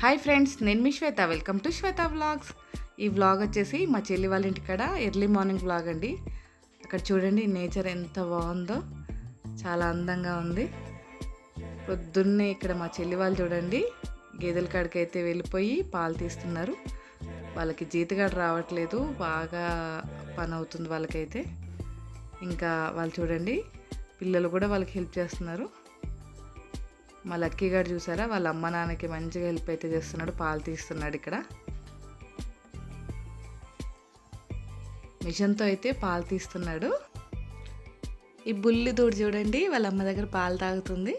Hi friends నేను మీ Swetha. Welcome to Swetha vlogs ఈ vlog వచ్చేసి మా చెల్లి వాళ్ళ ఇంటికాడ ఎర్లీ మార్నింగ్ వ్లాగ్ అండి. అక్కడ చూడండి నేచర్ ఎంత బాగుందో. చాలా అందంగా ఉంది. పొద్దున్నే ఇక్కడ మా చెల్లి వాళ్ళు చూడండి గేదెల కాడికి అయితే వెళ్ళిపోయి పాలు తీస్తున్నారు. వాళ్ళకి జీతగాడు రావట్లేదు బాగా పని అవుతుంది వాళ్ళకైతే. ఇంకా వాళ్ళు చూడండి పిల్లలు కూడా వాళ్ళకి హెల్ప్ చేస్తున్నారు. మా లక్కీ గారు చూసారా? వాళ్ళ అమ్మ నాన్నకి మంచిగా హెల్ప్ అయితే చేస్తున్నాడు పాలు తీస్తున్నాడు ఇక్కడ. మిషన్తో అయితే పాలు తీస్తున్నాడు. ఈ బుల్లి దూడు చూడండి వాళ్ళ అమ్మ దగ్గర పాలు తాగుతుంది.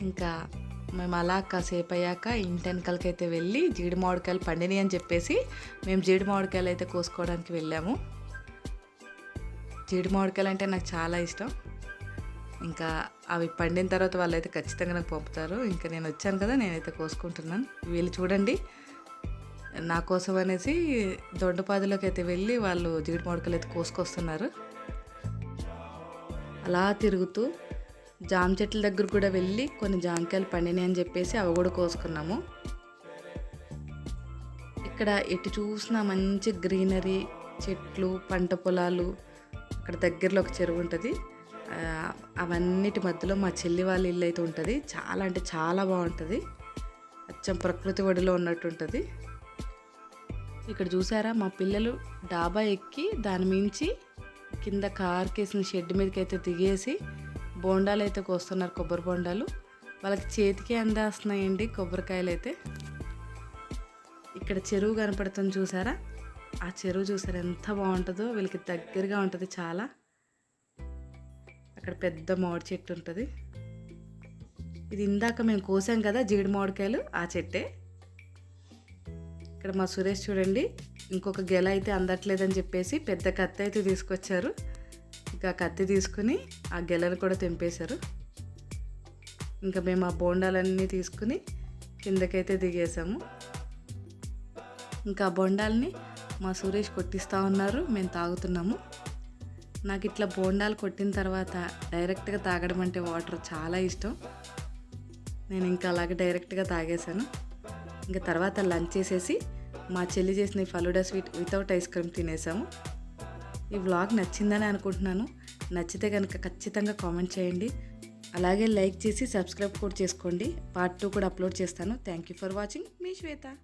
ఇంకా మేము అలా కాసేపు అయ్యాక ఇంటి వెనకాలకైతే వెళ్ళి జీడి మామిడికాయలు పండినాయి అని చెప్పేసి మేము జీడి మామిడికాయలు అయితే కోసుకోవడానికి వెళ్ళాము. జీడి మామిడికాయలు అంటే నాకు చాలా ఇష్టం. ఇంకా అవి పండిన తర్వాత వాళ్ళైతే ఖచ్చితంగా నాకు పంపుతారు. ఇంకా నేను వచ్చాను కదా నేనైతే కోసుకుంటున్నాను. వీళ్ళు చూడండి నా కోసం అనేసి దొండపాదిలోకి అయితే వెళ్ళి వాళ్ళు జీడి మొడకలు అయితే కోసుకొస్తున్నారు. అలా తిరుగుతూ జామ చెట్ల దగ్గర కూడా వెళ్ళి కొన్ని జామకాయలు పండినాయి అని చెప్పేసి అవి కూడా కోసుకున్నాము. ఇక్కడ ఎటు చూసినా మంచి గ్రీనరీ చెట్లు పంట పొలాలు అక్కడ దగ్గరలో ఒక చెరువు ఉంటుంది. అవన్నిటి మధ్యలో మా చెల్లి వాళ్ళ ఇల్లు అయితే ఉంటుంది. చాలా అంటే చాలా బాగుంటుంది. అచ్చం ప్రకృతి ఒడిలో ఉన్నట్టు ఉంటుంది. ఇక్కడ చూసారా మా పిల్లలు డాబా ఎక్కి దాని మించి కింద కార్కేసిన షెడ్ మీదకి అయితే దిగేసి బోండాలు అయితే కోస్తున్నారు కొబ్బరి బోండాలు. వాళ్ళకి చేతికి అందేస్తున్నాయండి కొబ్బరికాయలు అయితే ఇక్కడ చెరువు కనపడుతుంది చూసారా? ఆ చెరువు చూసారా ఎంత బాగుంటుందో వీళ్ళకి దగ్గరగా ఉంటుంది చాలా. అక్కడ పెద్ద మామిడి చెట్టు ఉంటుంది. ఇది ఇందాక మేము కోసాం కదా జీడి మామిడికాయలు ఆ చెట్టే. ఇక్కడ మా సురేష్ చూడండి ఇంకొక గెల అయితే అందట్లేదని చెప్పేసి పెద్ద కత్తి అయితే తీసుకొచ్చారు. ఇంకా కత్తి తీసుకుని ఆ గెలను కూడా తెంపేశారు. ఇంకా మేము ఆ బోండాలన్నీ తీసుకుని కిందకైతే దిగేసాము ఇంకా ఆ బొండాలని మా సురేష్ కొట్టిస్తూ ఉన్నారు మేము తాగుతున్నాము. నాకు ఇట్లా బోండాలు కొట్టిన తర్వాత డైరెక్ట్గా తాగడం అంటే వాటర్ చాలా ఇష్టం. నేను ఇంకా అలాగే డైరెక్ట్గా తాగేశాను. ఇంకా తర్వాత లంచ్ చేసేసి మా చెల్లి చేసిన falooda sweet without ice cream తినేసాము. ఈ వ్లాగ్ నచ్చిందని అనుకుంటున్నాను. నచ్చితే కనుక ఖచ్చితంగా కామెంట్ చేయండి. అలాగే లైక్ చేసి సబ్స్క్రైబ్ కూడా చేసుకోండి. పార్ట్ టూ కూడా అప్లోడ్ చేస్తాను. Thank you for watching. Me Shweta.